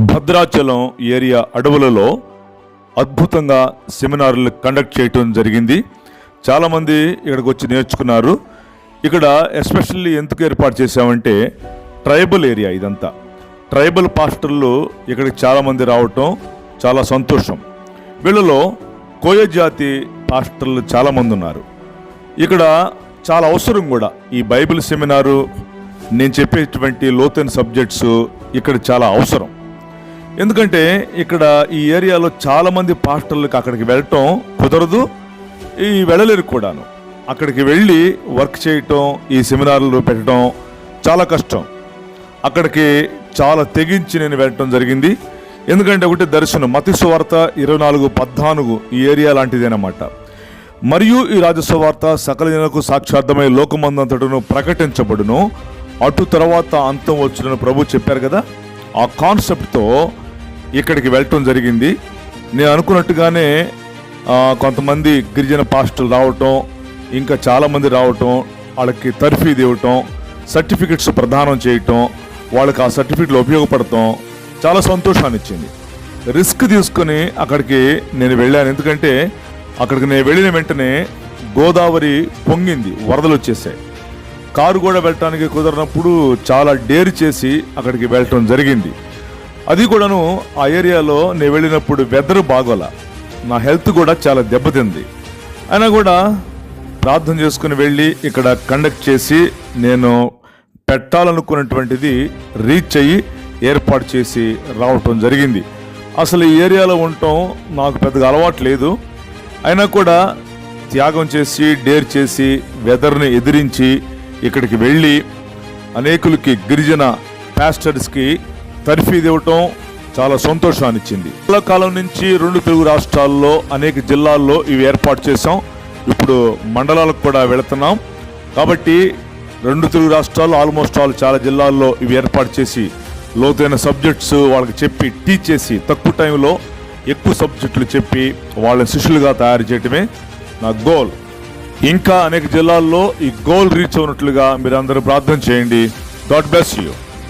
Bhadrachalam area అడవులలో అద్భుతంగా సెమినార్లు conduct చేయటం జరిగింది. చాలామంది ఇక్కడికి వచ్చి నేర్చుకున్నారు. ఇక్కడ ఎస్పెషల్లీ ఎందుకు ఏర్పాటు చేశామంటే ట్రైబల్ ఏరియా ఇదంతా. ట్రైబల్ పాస్టర్లు ఇక్కడికి చాలామంది రావటం చాలా సంతోషం. వీళ్ళలో కోయ జాతి పాస్టర్లు చాలామంది ఉన్నారు. ఇక్కడ చాలా అవసరం కూడా. ఈ బైబిల్ సెమినారు నేను చెప్పేటువంటి లోతైన సబ్జెక్ట్స్ ఇక్కడ చాలా అవసరం. ఎందుకంటే ఇక్కడ ఈ ఏరియాలో చాలా మంది పాస్టర్లకు అక్కడికి వెళ్ళటం కుదరదు ఈ వెళ్ళలేరు కూడాను. అక్కడికి వెళ్ళి వర్క్ చేయటం ఈ సెమినార్లు పెట్టడం చాలా కష్టం. అక్కడికి చాలా తెగించి నేను వెళ్ళటం జరిగింది. ఎందుకంటే ఒకటి దర్శనం మతిసువార్త ఇరవై నాలుగు పద్నాలుగు ఈ ఏరియా లాంటిదేనమాట. మరియు ఈ రాజస్వార్త సకల జనకు సాక్షార్థమై లోకమందంతటను ప్రకటించబడును. అటు తర్వాత అంతం వచ్చునని ప్రభు చెప్పారు కదా ఆ కాన్సెప్ట్తో ఇక్కడికి వెళ్ళటం జరిగింది. నేను అనుకున్నట్టుగానే కొంతమంది గిరిజన పాస్టర్లు రావటం ఇంకా చాలామంది రావటం వాళ్ళకి తర్ఫీదు ఇవ్వటం సర్టిఫికెట్స్ ప్రదానం చేయటం వాళ్ళకి ఆ సర్టిఫికెట్లు ఉపయోగపడటం చాలా సంతోషాన్ని ఇచ్చింది. రిస్క్ తీసుకొని అక్కడికి నేను వెళ్ళాను. ఎందుకంటే అక్కడికి నేను వెళ్ళిన వెంటనే గోదావరి పొంగింది వరదలు వచ్చేసాయి. కారు కూడా వెళ్ళటానికి కుదరనప్పుడు చాలా డేర్ చేసి అక్కడికి వెళ్ళటం జరిగింది. అది కూడాను ఆ ఏరియాలో నేను వెళ్ళినప్పుడు వెదర్ బాగోలా. నా హెల్త్ కూడా చాలా దెబ్బతింది. అయినా కూడా ప్రార్థన చేసుకుని వెళ్ళి ఇక్కడ కండక్ట్ చేసి నేను పెట్టాలనుకున్నటువంటిది రీచ్ అయ్యి ఏర్పాటు చేసి రావటం జరిగింది. అసలు ఈ ఏరియాలో ఉండటం నాకు పెద్దగా అలవాటు లేదు. అయినా కూడా త్యాగం చేసి డేర్ చేసి వెదర్ని ఎదిరించి ఇక్కడికి వెళ్ళి అనేకులకి గిరిజన పాస్టర్స్కి తర్ఫీదు ఇవ్వటం చాలా సంతోషాన్ని ఇచ్చింది కాలం నుంచి రెండు తెలుగు రాష్ట్రాల్లో అనేక జిల్లాల్లో ఇవి ఏర్పాటు చేసాం ఇప్పుడు మండలాలకు కూడా వెళుతున్నాం. కాబట్టి రెండు తెలుగు రాష్ట్రాలు ఆల్మోస్ట్ ఆల్ చాలా జిల్లాల్లో ఇవి ఏర్పాటు చేసి లోతైన సబ్జెక్ట్స్ వాళ్ళకి చెప్పి టీచ్ చేసి తక్కువ టైంలో ఎక్కువ సబ్జెక్టులు చెప్పి వాళ్ళని శిష్యులుగా తయారు చేయటమే నా గోల్. ఇంకా అనేక జిల్లాల్లో ఈ గోల్ రీచ్ అవునట్లుగా మీరు అందరూ ప్రార్థన చేయండి. God bless you.